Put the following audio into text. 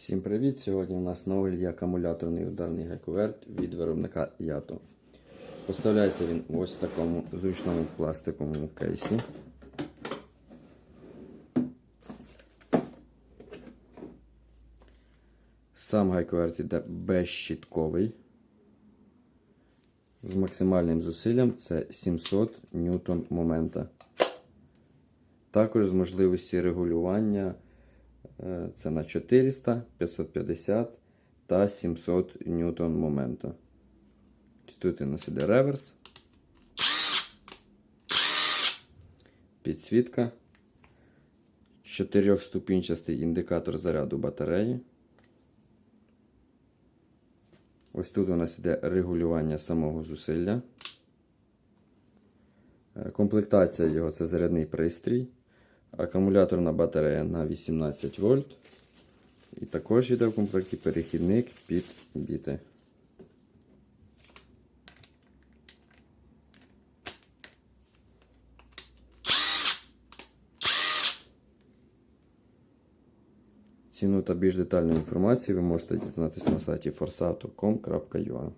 Всім привіт! Сьогодні у нас на огляді акумуляторний ударний гайковерт від виробника Yato. Поставляється він ось в такому зручному пластиковому кейсі. Сам гайковерт іде безщітковий. З максимальним зусиллям це 700 ньютон момента. Також з можливості регулювання це на 400, 550 та 700 ньютон моменту. Тут у нас іде реверс, підсвітка, чотирьохступінчастий індикатор заряду батареї. Ось тут у нас іде регулювання самого зусилля. Е, Комплектація його це зарядний пристрій, акумуляторна батарея на 18 вольт. І також йде в комплекті перехідник під біти. Ціну та більш детальну інформацію ви можете дізнатися на сайті forsato.com.ua